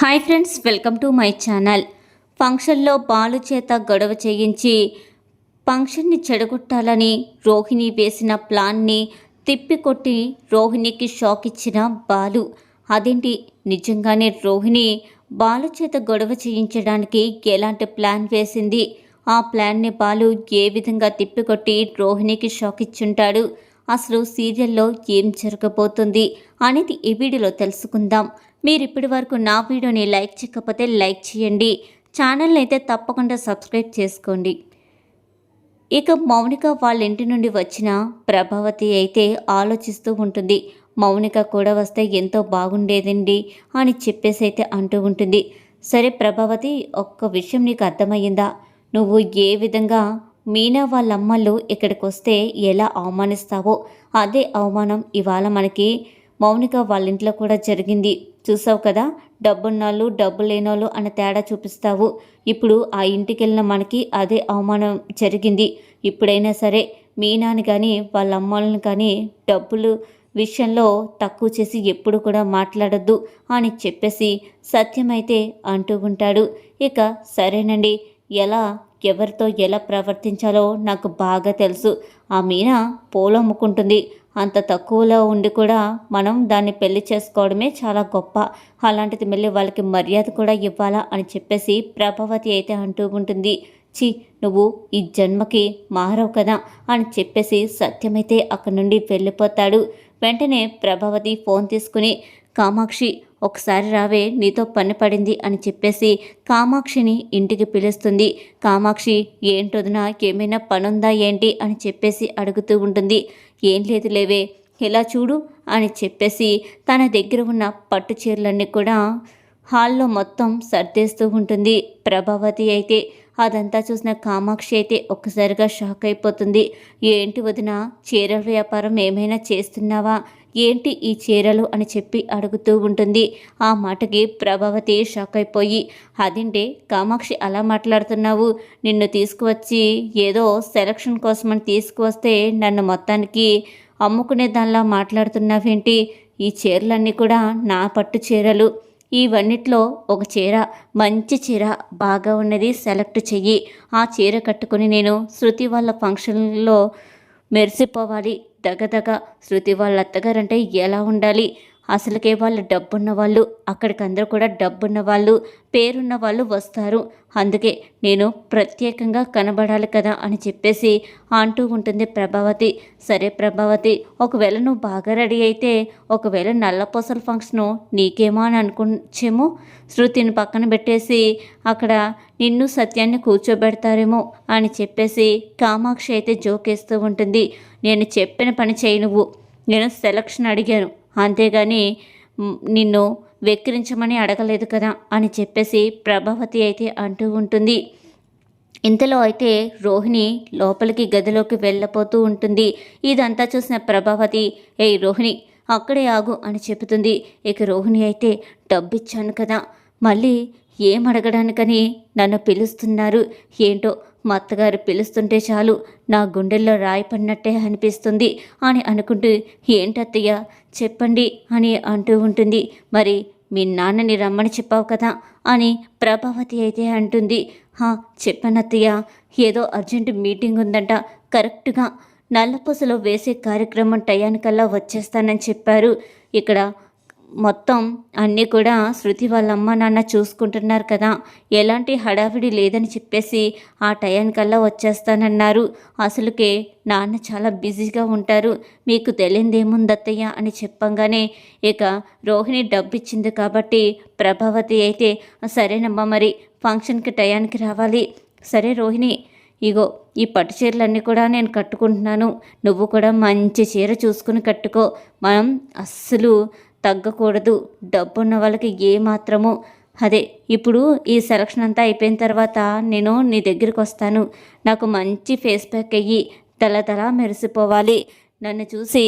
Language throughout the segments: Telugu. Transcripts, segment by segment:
Hi friends welcome to my channel. ఫంక్షన్లో బాలు చేత గొడవ చేయించి ఫంక్షన్ని చెడగొట్టాలని రోహిణి వేసిన ప్లాన్ని తిప్పికొట్టి రోహిణికి షాక్ ఇచ్చిన బాలు. అదేంటి? నిజంగానే రోహిణి బాలు చేత గొడవ చేయించడానికి ఎలాంటి ప్లాన్ వేసింది? ఆ ప్లాన్ని బాలు ఏ విధంగా తిప్పికొట్టి రోహిణికి షాక్ ఇచ్చుంటాడు? అసలు సీరియల్లో ఏం జరగబోతుంది అనేది ఈ వీడియోలో తెలుసుకుందాం. మీరు ఇప్పటి వరకు నా వీడియోని లైక్ చేయకపోతే లైక్ చేయండి. ఛానల్ని అయితే తప్పకుండా సబ్స్క్రైబ్ చేసుకోండి. ఇక మౌనిక వాళ్ళ ఇంటి నుండి వచ్చిన ప్రభావతి అయితే ఆలోచిస్తూ ఉంటుంది. మౌనిక కూడా వస్తే ఎంతో బాగుండేదండి అని చెప్పేసి అయితే అంటూ ఉంటుంది. సరే ప్రభావతి ఒక్క విషయం నీకు అర్థమయ్యిందా? నువ్వు ఏ విధంగా మీనా వాళ్ళ అమ్మలు ఇక్కడికి వస్తే ఎలా అవమానిస్తావో? అదే అవమానం ఇవాళ మనకి మౌనిక వాళ్ళ ఇంట్లో కూడా జరిగింది. చూసావు కదా డబ్బున్నాళ్ళు డబ్బు లేనోళ్ళు అన్న తేడా చూపిస్తావు. ఇప్పుడు ఆ ఇంటికి వెళ్ళిన మనకి అదే అవమానం జరిగింది. ఇప్పుడైనా సరే మీనాని కానీ వాళ్ళ అమ్మలను కానీ డబ్బులు విషయంలో తక్కువ చేసి ఎప్పుడు కూడా మాట్లాడద్దు అని చెప్పేసి సత్యమైతే అంటూ ఉంటాడు. ఇక సరేనండి ఎలా ఎవరితో ఎలా ప్రవర్తించాలో నాకు బాగా తెలుసు. ఆ మీనా పూలు అమ్ముకుంటుంది. అంత తక్కువలో ఉండి కూడా మనం దాన్ని పెళ్ళి చేసుకోవడమే చాలా గొప్ప. అలాంటిది మళ్ళీ వాళ్ళకి మర్యాద కూడా ఇవ్వాలా అని చెప్పేసి ప్రభావతి అయితే అంటూ ఉంటుంది. చి నువ్వు ఈ జన్మకి మారవు కదా అని చెప్పేసి సత్యమైతే అక్కడి నుండి వెళ్ళిపోతాడు. వెంటనే ప్రభావతి ఫోన్ తీసుకుని కామాక్షి ఒకసారి రావే నీతో పని పడింది అని చెప్పేసి కామాక్షిని ఇంటికి పిలుస్తుంది. కామాక్షి ఏంటొదినా ఏమైనా పనుందా ఏంటి? అని చెప్పేసి అడుగుతూ ఉంటుంది. ఏం లేదు లేవే ఇలా చూడు అని చెప్పేసి తన దగ్గర ఉన్న పట్టు చీరలన్నీ కూడా హాల్లో మొత్తం సర్దేస్తూ ఉంటుంది. ప్రభావతి అయితే అదంతా చూసిన కామాక్షి అయితే ఒక్కసారిగా షాక్ అయిపోతుంది. ఏంటి వదిన చీరల వ్యాపారం ఏమైనా చేస్తున్నావా? ఏంటి ఈ చీరలు అని చెప్పి అడుగుతూ ఉంటుంది. ఆ మాటకి ప్రభావతి షాక్ అయిపోయి అదేంటే కామాక్షి అలా మాట్లాడుతున్నావు? నిన్ను తీసుకువచ్చి ఏదో సెలక్షన్ కోసమని తీసుకువస్తే నన్ను మొత్తానికి అమ్ముకునే దానిలా మాట్లాడుతున్నావేంటి? ఈ చీరలన్నీ కూడా నా పట్టు చీరలు. ఇవన్నిట్లో ఒక చీర మంచి చీర బాగా ఉన్నది సెలెక్ట్ చెయ్యి. ఆ చీర కట్టుకొని నేను శృతి వాళ్ళ ఫంక్షన్లో మెరిసిపోవాలి. దగదగ శృతి వాళ్ళ అత్తగారంటే ఎలా ఉండాలి? అసలుకే వాళ్ళు డబ్బున్న వాళ్ళు అక్కడికి అందరూ కూడా డబ్బున్న వాళ్ళు పేరున్న వాళ్ళు వస్తారు. అందుకే నేను ప్రత్యేకంగా కనబడాలి కదా అని చెప్పేసి అంటూ ఉంటుంది ప్రభావతి. సరే ప్రభావతి ఒకవేళ నువ్వు బాగా రెడీ అయితే ఒకవేళ నల్లపూసల ఫంక్షను నీకేమో అని అనుకుంచేమో. శృతిని పక్కన పెట్టేసి అక్కడ నిన్ను సత్యాన్ని కూర్చోబెడతారేమో అని చెప్పేసి కామాక్షి అయితే జోకేస్తూ ఉంటుంది. నేను చెప్పిన పని చేయి నువ్వు. నేను సెలక్షన్ అడిగాను. అంతేగాని నిన్ను వెక్కిరించమని అడగలేదు కదా అని చెప్పేసి ప్రభావతి అయితే అంటూ ఉంటుంది. ఇంతలో అయితే రోహిణి లోపలికి గదిలోకి వెళ్ళపోతూ ఉంటుంది. ఇదంతా చూసిన ప్రభావతి ఏ రోహిణి అక్కడే ఆగు అని చెబుతుంది. ఇక రోహిణి అయితే డబ్బిచ్చాను కదా మళ్ళీ ఏం అడగడానికని నన్ను పిలుస్తున్నారు? ఏంటో మా అత్తగారు పిలుస్తుంటే చాలు. నా గుండెల్లో రాయి పడినట్టే అనిపిస్తుంది అని అనుకుంటూ ఏంటత్తయ్య? చెప్పండి అని అంటూ ఉంటుంది. మరి మీ నాన్నని రమ్మని చెప్పావు కదా అని ప్రభావతి అయితే అంటుంది. హా చెప్పనత్తయ్య. ఏదో అర్జెంటు మీటింగ్ ఉందంట. కరెక్ట్గా నల్లపూసలో వేసే కార్యక్రమం టయానికల్లా వచ్చేస్తానని చెప్పారు. ఇక్కడ మొత్తం. అన్నీ కూడా శృతి వాళ్ళ అమ్మ నాన్న చూసుకుంటున్నారు కదా. ఎలాంటి హడావిడి లేదని చెప్పేసి ఆ టయానికల్లా వచ్చేస్తానన్నారు. అసలుకే నాన్న చాలా బిజీగా ఉంటారు. మీకు తెలియదేముందత్తయ్య అని చెప్పంగానే ఇక రోహిణి డబ్బు ఇచ్చింది కాబట్టి ప్రభావతి అయితే సరేనమ్మా మరి ఫంక్షన్కి టయానికి రావాలి. సరే రోహిణి ఇగో ఈ పట్టు చీరలన్నీ కూడా నేను కట్టుకుంటున్నాను. నువ్వు కూడా మంచి చీర చూసుకుని కట్టుకో. మనం అస్సలు తగ్గకూడదు. డబ్బున్న వాళ్ళకి ఏ అదే ఇప్పుడు ఈ సెలక్షన్ అంతా అయిపోయిన తర్వాత నేను నీ దగ్గరికి వస్తాను. నాకు మంచి ఫేస్ ప్యాక్ అయ్యి తల తల మెరిసిపోవాలి. నన్ను చూసి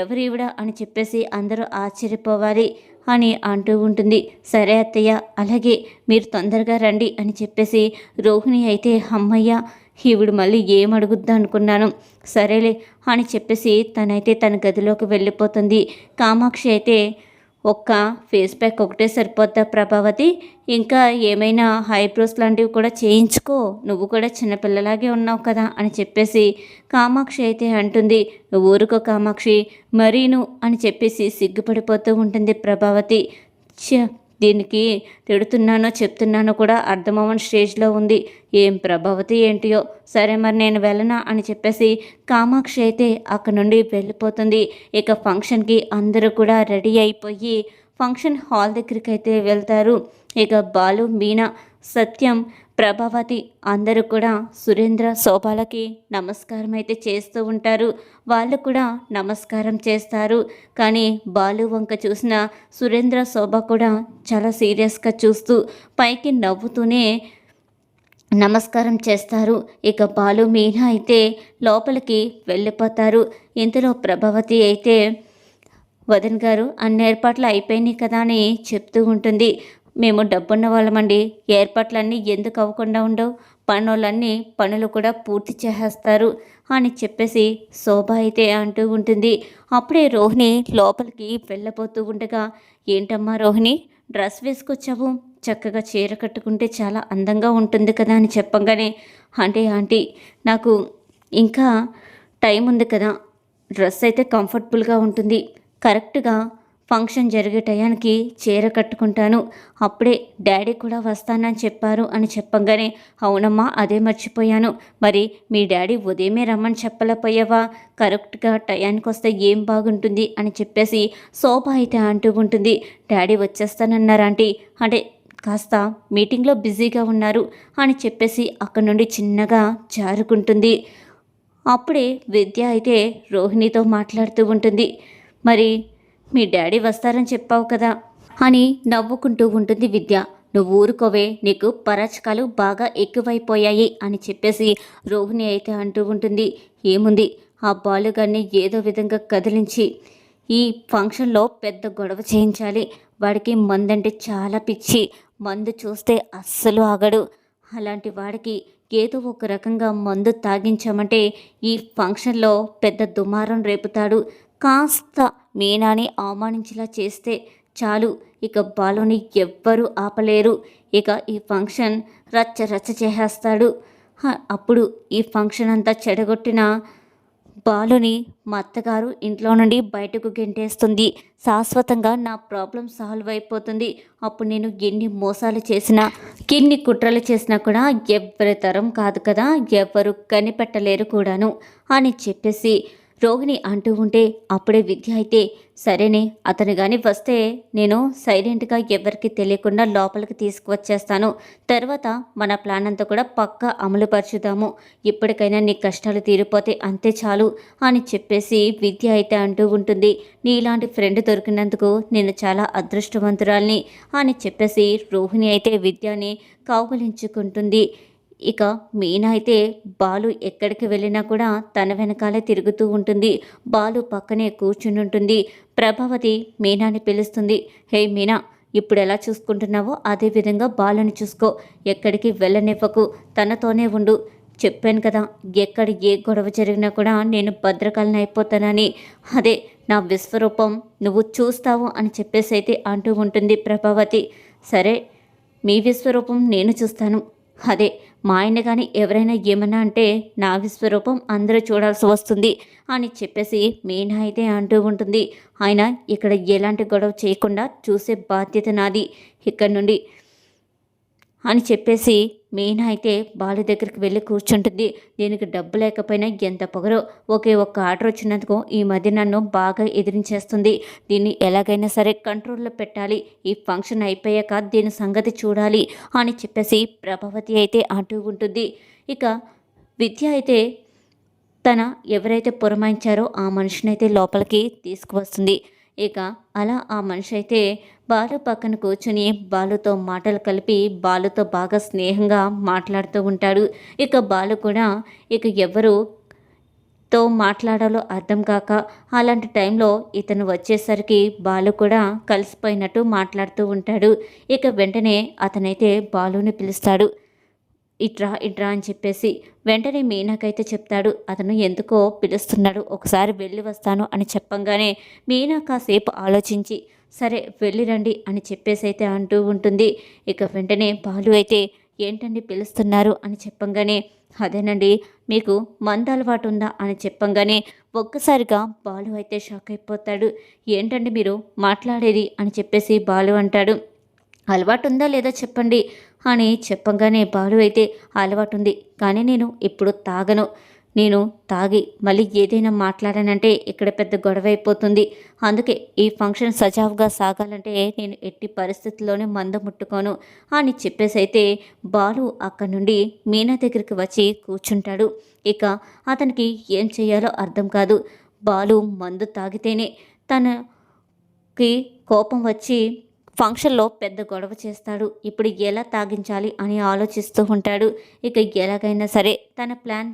ఎవరివిడ అని చెప్పేసి అందరూ ఆశ్చర్యపోవాలి అని అంటూ ఉంటుంది. సరే అత్తయ్య అలాగే మీరు తొందరగా రండి అని చెప్పేసి రోహిణి అయితే అమ్మయ్య ఈవిడు మళ్ళీ ఏం అడుగుద్దా అనుకున్నాను. సరేలే అని చెప్పేసి తనైతే తన గదిలోకి వెళ్ళిపోతుంది. కామాక్షి అయితే ఒక్క ఫేస్ ప్యాక్ ఒకటే సరిపోద్దా ప్రభావతి? ఇంకా ఏమైనా హైబ్రోస్ లాంటివి కూడా చేయించుకో. నువ్వు కూడా చిన్నపిల్లలాగే ఉన్నావు కదా అని చెప్పేసి కామాక్షి అయితే అంటుంది. ఊరుకో కామాక్షి. మరీను అని చెప్పేసి సిగ్గుపడిపోతూ ఉంటుంది ప్రభావతి. చ దీనికి తిడుతున్నానో చెప్తున్నానో కూడా అర్థమవని స్టేజ్లో ఉంది. ఏం ప్రభావతి ఏంటియో? సరే మరి నేను వెళ్ళనా? అని చెప్పేసి కామాక్షి అయితే అక్కడ నుండి వెళ్ళిపోతుంది. ఇక ఫంక్షన్కి అందరూ కూడా రెడీ అయిపోయి ఫంక్షన్ హాల్ దగ్గరికి అయితే వెళ్తారు. ఇక బాలు మీనా సత్యం ప్రభావతి అందరూ కూడా సురేంద్ర శోభాలకి నమస్కారం అయితే చేస్తూ ఉంటారు. వాళ్ళు కూడా నమస్కారం చేస్తారు. కానీ బాలు వంక చూసిన సురేంద్ర శోభ కూడా చాలా సీరియస్గా చూస్తూ పైకి నవ్వుతూనే నమస్కారం చేస్తారు. ఇక బాలు మీనా అయితే లోపలికి వెళ్ళిపోతారు. ఇంతలో ప్రభావతి అయితే వదన్ గారు అన్ని ఏర్పాట్లు అయిపోయినాయి కదా అని చెప్తూ ఉంటుంది. మేము డబ్బున్న వాళ్ళమండి. ఏర్పాట్లన్నీ ఎందుకు అవ్వకుండా ఉండవు? పనులన్నీ పనులు కూడా పూర్తి చేసేస్తారు అని చెప్పేసి శోభ అయితే అంటూ ఉంటుంది. అప్పుడే రోహిణి లోపలికి వెళ్ళబోతూ ఉండగా ఏంటమ్మా రోహిణి డ్రెస్ వేసుకొచ్చావు. చక్కగా చీర కట్టుకుంటే చాలా అందంగా ఉంటుంది కదా అని చెప్పగానే అంటే ఆంటీ నాకు ఇంకా టైం ఉంది కదా. డ్రెస్ అయితే కంఫర్టబుల్గా ఉంటుంది. కరెక్ట్గా ఫంక్షన్ జరిగే టయానికి చీర కట్టుకుంటాను. అప్పుడే డాడీ కూడా వస్తానని చెప్పారు అని చెప్పగానే అవునమ్మా అదే మర్చిపోయాను. మరి మీ డాడీ ఉదయమే రమ్మని చెప్పలేకపోయావా? కరెక్ట్గా టయానికి వస్తే ఏం బాగుంటుంది? అని చెప్పేసి శోభ అయితే అంటూ ఉంటుంది. డాడీ వచ్చేస్తానన్నారంటీ అంటే కాస్త మీటింగ్లో బిజీగా ఉన్నారు అని చెప్పేసి అక్కడి నుండి చిన్నగా జారుకుంటుంది. అప్పుడే విద్య అయితే రోహిణితో మాట్లాడుతూ ఉంటుంది. మరి మీ డాడీ వస్తారని చెప్పావు కదా అని నవ్వుకుంటూ ఉంటుంది విద్య. నువ్వు ఊరుకోవే నీకు పరాచకాలు బాగా ఎక్కువైపోయాయి అని చెప్పేసి రోహిణి అయితే అంటూ ఉంటుంది. ఏముంది? ఆ బాలుగాన్ని ఏదో విధంగా కదిలించి ఈ ఫంక్షన్లో పెద్ద గొడవ చేయించాలి. వాడికి మందంటే చాలా పిచ్చి. మందు చూస్తే అస్సలు ఆగడు. అలాంటి వాడికి ఏదో ఒక రకంగా మందు తాగించామంటే ఈ ఫంక్షన్లో పెద్ద దుమారం రేపుతాడు. కాస్త మీనాని అవమానించేలా చేస్తే చాలు. ఇక బాలుని ఎవ్వరూ ఆపలేరు. ఇక ఈ ఫంక్షన్ రచ్చ రచ్చ చేసేస్తాడు. అప్పుడు ఈ ఫంక్షన్ అంతా చెడగొట్టిన బాలుని మా అత్తగారు ఇంట్లో నుండి బయటకు గెంటేస్తుంది. శాశ్వతంగా నా ప్రాబ్లం సాల్వ్ అయిపోతుంది. అప్పుడు నేను ఎన్ని మోసాలు చేసినా ఎన్ని కుట్రలు చేసినా కూడా ఎవ్వరి తరం కాదు కదా ఎవ్వరు కనిపెట్టలేరు కూడాను అని చెప్పేసి రోహిణి అంటూ ఉంటే అప్పుడే విద్య అయితే సరేనే అతను కానీ వస్తే నేను సైలెంట్గా ఎవరికి తెలియకుండా లోపలికి తీసుకువచ్చేస్తాను. తర్వాత మన ప్లాన్ అంతా కూడా పక్కా అమలుపరుచుదాము ఇప్పటికైనా నీ కష్టాలు తీరిపోతే అంతే చాలు అని చెప్పేసి విద్య అయితే అంటూ ఉంటుంది. నీలాంటి ఫ్రెండ్ దొరికినందుకు నేను చాలా అదృష్టవంతురాల్ని అని చెప్పేసి రోహిణి అయితే విద్యని కౌగులించుకుంటుంది. ఇక మీనా అయితే బాలు ఎక్కడికి వెళ్ళినా కూడా తన వెనకాలే తిరుగుతూ ఉంటుంది. బాలు పక్కనే కూర్చుని ఉంటుంది ప్రభావతి మీనాని పిలుస్తుంది. హే మీనా ఇప్పుడు ఎలా చూసుకుంటున్నావో అదే విధంగా బాలుని చూసుకో. ఎక్కడికి వెళ్ళనివ్వకు. తనతోనే ఉండు. చెప్పాను కదా ఎక్కడ ఏ గొడవ జరిగినా కూడా నేను భద్రకాలని అయిపోతానని. అదే నా విశ్వరూపం నువ్వు చూస్తావు అని చెప్పేసి అయితే అంటూ ఉంటుంది ప్రభావతి. సరే మీ విశ్వరూపం నేను చూస్తాను. అదే మా ఆయన కానీ ఎవరైనా ఏమన్నా అంటే నా విశ్వరూపం అందరూ చూడాల్సి వస్తుంది అని చెప్పేసి మీనా అయితే అంటూ ఉంటుంది. ఆయన ఇక్కడ ఎలాంటి గొడవ చేయకుండా చూసే బాధ్యత నాది ఇక్కడ నుండి అని చెప్పేసి మీనా అయితే బాలు దగ్గరికి వెళ్ళి కూర్చుంటుంది. దీనికి డబ్బు లేకపోయినా ఎంత పొగరో ఒకే ఒక్క ఆర్డర్ వచ్చినందుకు ఈ మధ్య నన్ను బాగా ఎదిరించేస్తుంది. దీన్ని ఎలాగైనా సరే కంట్రోల్లో పెట్టాలి. ఈ ఫంక్షన్ అయిపోయాక దీని సంగతి చూడాలి అని చెప్పేసి ప్రభావతి అయితే అంటూ ఉంటుంది. ఇక విద్య అయితే తన ఎవరైతే పురమాయించారో ఆ మనిషినైతే లోపలికి తీసుకువస్తుంది. ఇక అలా ఆ మనిషి అయితే బాలు పక్కన కూర్చుని బాలుతో మాటలు కలిపి బాలుతో బాగా స్నేహంగా మాట్లాడుతూ ఉంటాడు. ఇక బాలు కూడా ఇక ఎవరు తో మాట్లాడాలో అర్థం కాక అలాంటి టైంలో ఇతను వచ్చేసరికి బాలు కూడా కలిసిపోయినట్టు మాట్లాడుతూ ఉంటాడు. ఇక వెంటనే అతనైతే బాలుని పిలుస్తాడు. ఇట్రా ఇట్రా అని చెప్పేసి వెంటనే మీనాకైతే చెప్తాడు. అతను ఎందుకో పిలుస్తున్నాడు. ఒకసారి వెళ్ళి వస్తాను అని చెప్పంగానే మీనా కాసేపు ఆలోచించి సరే వెళ్ళిరండి అని చెప్పేసి అయితే అంటూ ఉంటుంది. ఇక వెంటనే బాలు అయితే ఏంటండి పిలుస్తున్నారు అని చెప్పంగానే అదేనండి మీకు మంద అలవాటు ఉందా అని చెప్పంగానే ఒక్కసారిగా బాలు అయితే షాక్ అయిపోతాడు. ఏంటండి మీరు మాట్లాడేది అని చెప్పేసి బాలు అంటాడు. అలవాటు ఉందా లేదా చెప్పండి. అని చెప్పంగానే బాలు అయితే అలవాటు ఉంది కానీ నేను ఇప్పుడు తాగను. నేను తాగి మళ్ళీ ఏదైనా మాట్లాడానంటే ఇక్కడ పెద్ద గొడవ అయిపోతుంది అందుకే ఈ ఫంక్షన్ సజావుగా సాగాలంటే నేను ఎట్టి పరిస్థితుల్లోనే మంద ముట్టుకోను అని చెప్పేసి అయితే బాలు అక్కడి నుండి మీనా దగ్గరికి వచ్చి కూర్చుంటాడు. ఇక అతనికి ఏం చేయాలో అర్థం కాదు. బాలు మందు తాగితేనే తనకి కోపం వచ్చి ఫంక్షన్లో పెద్ద గొడవ చేస్తాడు. ఇప్పుడు ఎలా తాగించాలి అని ఆలోచిస్తూ ఉంటాడు. ఇక ఎలాగైనా సరే తన ప్లాన్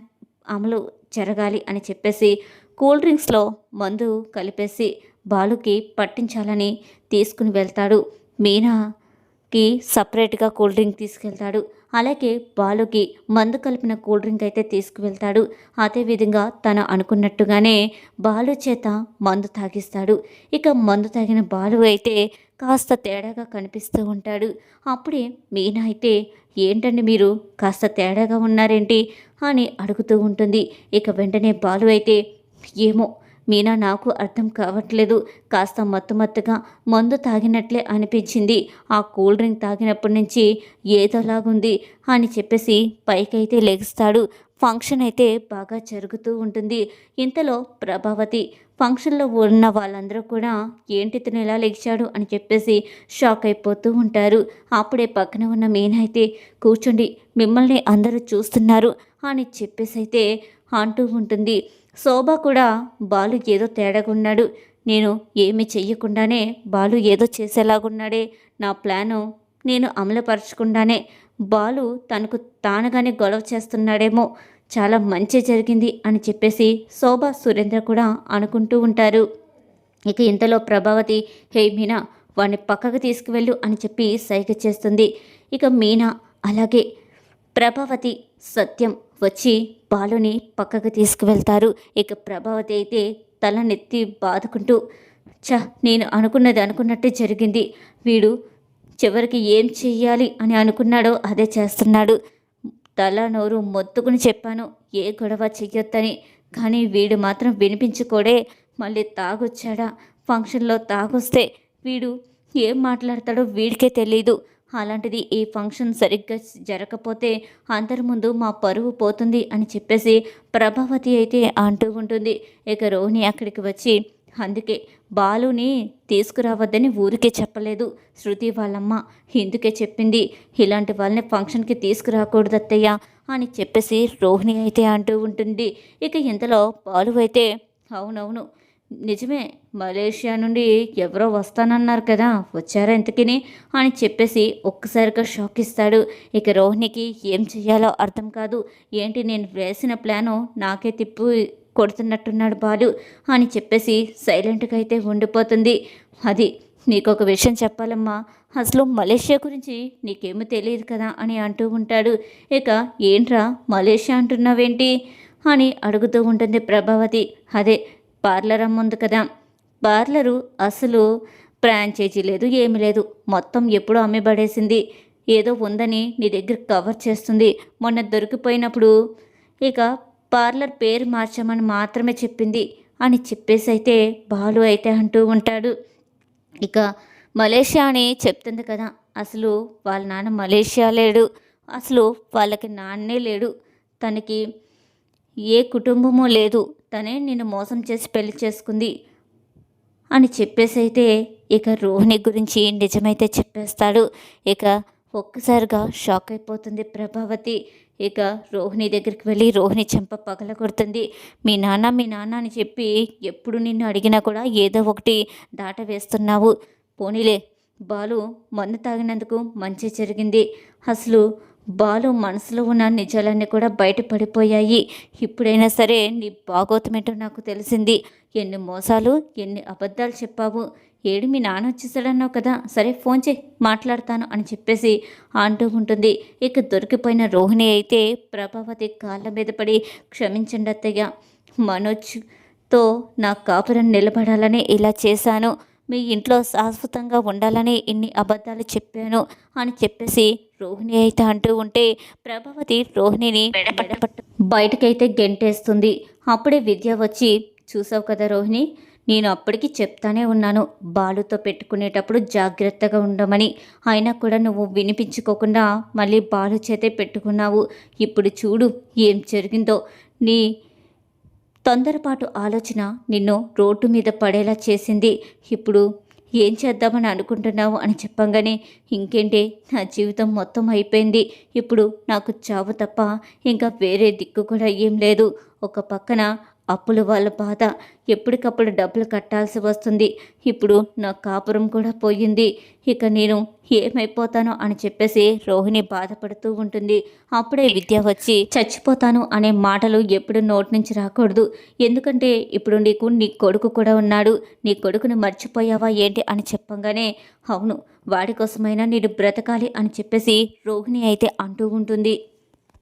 అమలు జరగాలి అని చెప్పేసి కూల్ డ్రింక్స్లో మందు కలిపేసి బాలుకి పట్టించాలని తీసుకుని వెళ్తాడు. మీనాకి సపరేట్గా కూల్ డ్రింక్ తీసుకెళ్తాడు. అలాగే బాలుకి మందు కలిపిన కూల్ డ్రింక్ అయితే తీసుకువెళ్తాడు. అదేవిధంగా తను అనుకున్నట్టుగానే బాలు చేత మందు తాగిస్తాడు. ఇక మందు తాగిన బాలు అయితే కాస్త తేడాగా కనిపిస్తూ ఉంటాడు. అప్పుడే మీనా అయితే ఏంటండి మీరు? కాస్త తేడాగా ఉన్నారేంటి? అని అడుగుతూ ఉంటుంది. ఇక వెంటనే బాలు అయితే ఏమో మీనా నాకు అర్థం కావట్లేదు. కాస్త మత్తుమత్తుగా మందు తాగినట్లే అనిపించింది. ఆ కూల్ డ్రింక్ తాగినప్పటి నుంచి ఏదోలాగుంది అని చెప్పేసి పైకైతే లెగుస్తాడు. ఫంక్షన్ అయితే బాగా జరుగుతూ ఉంటుంది. ఇంతలో ప్రభావతి ఫంక్షన్లో ఉన్న వాళ్ళందరూ కూడా ఏంటి ఇతను ఎలా లెగిచాడు అని చెప్పేసి షాక్ అయిపోతూ ఉంటారు. అప్పుడే పక్కన ఉన్న మీన అయితే కూర్చోండి మిమ్మల్ని అందరూ చూస్తున్నారు అని చెప్పేసి అయితే అంటూ ఉంటుంది. శోభ కూడా బాలు ఏదో తేడాగున్నాడు. నేను ఏమి చెయ్యకుండానే బాలు ఏదో చేసేలాగున్నాడే. నా ప్లాను నేను అమలుపరచకుండానే బాలు తనకు తానుగానే గొడవ చేస్తున్నాడేమో. చాలా మంచి జరిగింది అని చెప్పేసి శోభ సురేంద్ర కూడా అనుకుంటూ ఉంటారు. ఇక ఇంతలో ప్రభావతి హే మీనా వాడిని పక్కకు తీసుకువెళ్ళు అని చెప్పి సైగ చేస్తుంది. ఇక మీనా అలాగే ప్రభావతి సత్యం వచ్చి బాలుని పక్కకు తీసుకువెళ్తారు. ఇక ప్రభావతి అయితే తలనెత్తి బాదుకుంటూ చ నేను అనుకున్నది అనుకున్నట్టే జరిగింది. వీడు చివరికి ఏం చెయ్యాలి అని అనుకున్నాడో అదే చేస్తున్నాడు. తల నోరు మొత్తుకుని చెప్పాను ఏ గొడవ చెయ్యొద్దని. కానీ వీడు మాత్రం వినిపించుకోడే. మళ్ళీ తాగొచ్చాడా? ఫంక్షన్లో తాగొస్తే వీడు ఏం మాట్లాడతాడో వీడికే తెలీదు. అలాంటిది ఈ ఫంక్షన్ సరిగ్గా జరగకపోతే అందరి ముందు మా పరువు పోతుంది అని చెప్పేసి ప్రభావతి అయితే అంటూ ఉంటుంది. ఇక రోహిణి అక్కడికి వచ్చి అందుకే బాలుని తీసుకురావద్దని ఊరికే చెప్పలేదు. శృతి వాళ్ళమ్మ ఇందుకే చెప్పింది. ఇలాంటి వాళ్ళని ఫంక్షన్కి తీసుకురాకూడదు అత్తయ్య అని చెప్పేసి రోహిణి అయితే అంటూ ఉంటుంది. ఇక ఇంతలో బాలు అయితే అవునవును నిజమే మలేషియా నుండి ఎవరో వస్తానన్నారు కదా వచ్చారా ఇంతకిని? అని చెప్పేసి ఒక్కసారిగా షాక్ ఇస్తాడు. ఇక రోహిణికి ఏం చేయాలో అర్థం కాదు. ఏంటి నేను వేసిన ప్లాను నాకే తిప్పు కొడుతున్నట్టున్నాడు బాలు అని చెప్పేసి సైలెంట్గా అయితే ఉండిపోతుంది. అది నీకు ఒక విషయం చెప్పాలమ్మా. అసలు మలేషియా గురించి నీకేమీ తెలియదు కదా అని అంటూ ఉంటాడు. ఇక ఏంట్రా మలేషియా అంటున్నావేంటి? అని అడుగుతూ ఉంటుంది ప్రభావతి. అదే పార్లర్ అమ్ముంది కదా. పార్లరు అసలు ఫ్రాంచైజీ లేదు ఏమీ లేదు. మొత్తం ఎప్పుడూ అమ్మిబడేసింది. ఏదో ఉందని నీ దగ్గర కవర్ చేస్తుంది. మొన్న దొరికిపోయినప్పుడు ఇక పార్లర్ పేరు మార్చామని మాత్రమే చెప్పింది అని చెప్పేసి అయితే బాలు అయితే అంటూ ఉంటాడు. ఇక మలేషియా అని చెప్తుంది కదా. అసలు వాళ్ళ నాన్న మలేషియా లేడు. అసలు వాళ్ళకి నాన్నే లేడు. తనకి ఏ కుటుంబము లేదు. తనే నిన్ను మోసం చేసి పెళ్ళి చేసుకుంది అని చెప్పేసి అయితే ఇక రోహిణి గురించి నిజమైతే చెప్పేస్తాడు. ఇక ఒక్కసారిగా షాక్ అయిపోతుంది ప్రభావతి. ఇక రోహిణి దగ్గరికి వెళ్ళి రోహిణి చెంప పగల కొడుతుంది మీ నాన్న మీ నాన్న అని చెప్పి ఎప్పుడు నిన్ను అడిగినా కూడా ఏదో ఒకటి దాట వేస్తున్నావు పోనీలే బాలు మందు తాగినందుకు మంచి జరిగింది. అసలు బాలు మనసులో ఉన్న నిజాలన్నీ కూడా బయటపడిపోయాయి. ఇప్పుడైనా సరే నీ బాగోతమేంటో నాకు తెలిసింది. ఎన్ని మోసాలు ఎన్ని అబద్ధాలు చెప్పావు. ఏడు మీ నాన్న వచ్చేసాడన్నావు కదా. సరే ఫోన్ చేయి మాట్లాడతాను అని చెప్పేసి అంటూ ఉంటుంది. ఇక దొరికిపోయిన రోహిణి అయితే ప్రభావతి కాళ్ళ మీద పడి క్షమించండి అత్తయ్య. మనోజ్తో నా కాపురం నిలబడాలని ఇలా చేశాను. మీ ఇంట్లో శాశ్వతంగా ఉండాలని ఇన్ని అబద్ధాలు చెప్పాను అని చెప్పేసి రోహిణి అయితే అంటూ ఉంటే ప్రభావతి రోహిణిని బయటకైతే గెంటేస్తుంది. అప్పుడే విద్య వచ్చి చూసావు కదా రోహిణి నేను అప్పటికి చెప్తానే ఉన్నాను. బాలుతో పెట్టుకునేటప్పుడు జాగ్రత్తగా ఉండమని. అయినా కూడా నువ్వు వినిపించుకోకుండా మళ్ళీ బాలు చేతే పెట్టుకున్నావు. ఇప్పుడు చూడు ఏం జరిగిందో. నీ తొందరపాటు ఆలోచన నిన్ను రోడ్డు మీద పడేలా చేసింది. ఇప్పుడు ఏం చేద్దామని అనుకుంటున్నావు అని చెప్పంగానే ఇంకేంటి నా జీవితం మొత్తం అయిపోయింది. ఇప్పుడు నాకు చావు తప్ప ఇంకా వేరే దిక్కు కూడా ఏం లేదు. ఒక పక్కన అప్పుల వాళ్ళ బాధ ఎప్పటికప్పుడు డబ్బులు కట్టాల్సి వస్తుంది. ఇప్పుడు నా కాపురం కూడా పోయింది. ఇక నేను ఏమైపోతానో అని చెప్పేసి రోహిణి బాధపడుతూ ఉంటుంది. అప్పుడే విద్య వచ్చి చచ్చిపోతాను అనే మాటలు ఎప్పుడు నోటి నుంచి రాకూడదు. ఎందుకంటే ఇప్పుడు నీకు నీ కొడుకు కూడా ఉన్నాడు. నీ కొడుకుని మర్చిపోయావా ఏంటి అని చెప్పంగానే అవును వాడి కోసమైనా నేను బ్రతకాలి అని చెప్పేసి రోహిణి అయితే అంటూ ఉంటుంది.